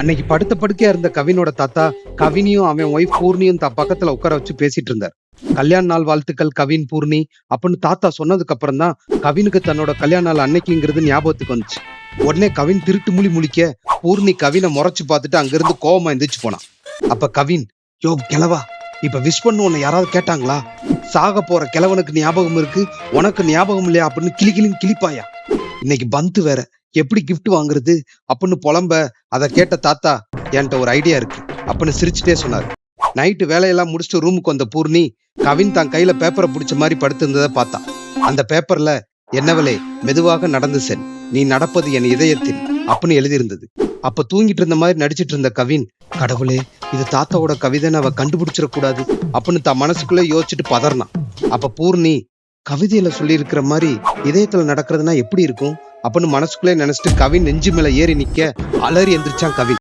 அன்னைக்கு படுத்த படுக்கையா இருந்த கவினோட தாத்தா கவினியும் அவன் ஒய்ஃப் பூர்ணியும் தான் பக்கத்துல உட்கார வச்சு பேசிட்டு இருந்தார். கல்யாண நாள் வாழ்த்துக்கள் கவின் பூர்ணி அப்படின்னு தாத்தா சொன்னதுக்கு அப்புறம் தான் கவினுக்கு தன்னோட கல்யாண நாள் அன்னைக்குங்கிறது ஞாபகத்துக்கு வந்துச்சு. உடனே கவின் திருட்டு முழி முழிக்க பூர்ணி கவினை முறைச்சு பார்த்துட்டு அங்கிருந்து கோவமா எந்திரிச்சு போனான். அப்ப கவின் யோ கிளவா இப்ப விஷ் பண்ணு உன்னை யாராவது கேட்டாங்களா? சாக போற கிழவனுக்கு ஞாபகம் இருக்கு உனக்கு ஞாபகம் இல்லையா? அப்படின்னு கிளி கிளின்னு கிளிப்பாயா இன்னைக்கு பந்து வேற. எப்படி கிஃப்ட் வாங்குறது? அப்படின்னு புலம்ப அதை கேட்ட தாத்தா என்கிட்ட ஒரு ஐடியா இருக்கு. அப்படின்னு சிரிச்சுட்டே சொன்னார். நைட்டு வேலையெல்லாம் முடிச்சுட்டு ரூமுக்கு வந்த பூர்ணி கவின் தான் கையில பேப்பரை பிடிச்ச மாதிரி படுத்திருந்ததை பார்த்தா. அந்த பேப்பர்ல என்னவளே மெதுவாக நடந்து சென் நீ நடப்பது என் இதயத்தில் அப்படின்னு எழுதியிருந்தது. அப்ப தூங்கிட்டு இருந்த மாதிரி நடிச்சிட்டு இருந்த கவின் கடவுளே இது தாத்தாவோட கவிதைன்னு அவ கண்டுபிடிச்சிடக்கூடாது அப்படின்னு தான் மனசுக்குள்ளே யோசிச்சுட்டு பதறினான். அப்ப பூர்ணி கவிதையில சொல்லியிருக்கிற மாதிரி இதயத்துல நடக்கிறதுனா எப்படி இருக்கும்? அப்படின்னு மனசுக்குள்ளே நினைச்சிட்டு கவின் நெஞ்சு மேல ஏறி நிக்க அலறி எந்திரிச்சான் கவின்.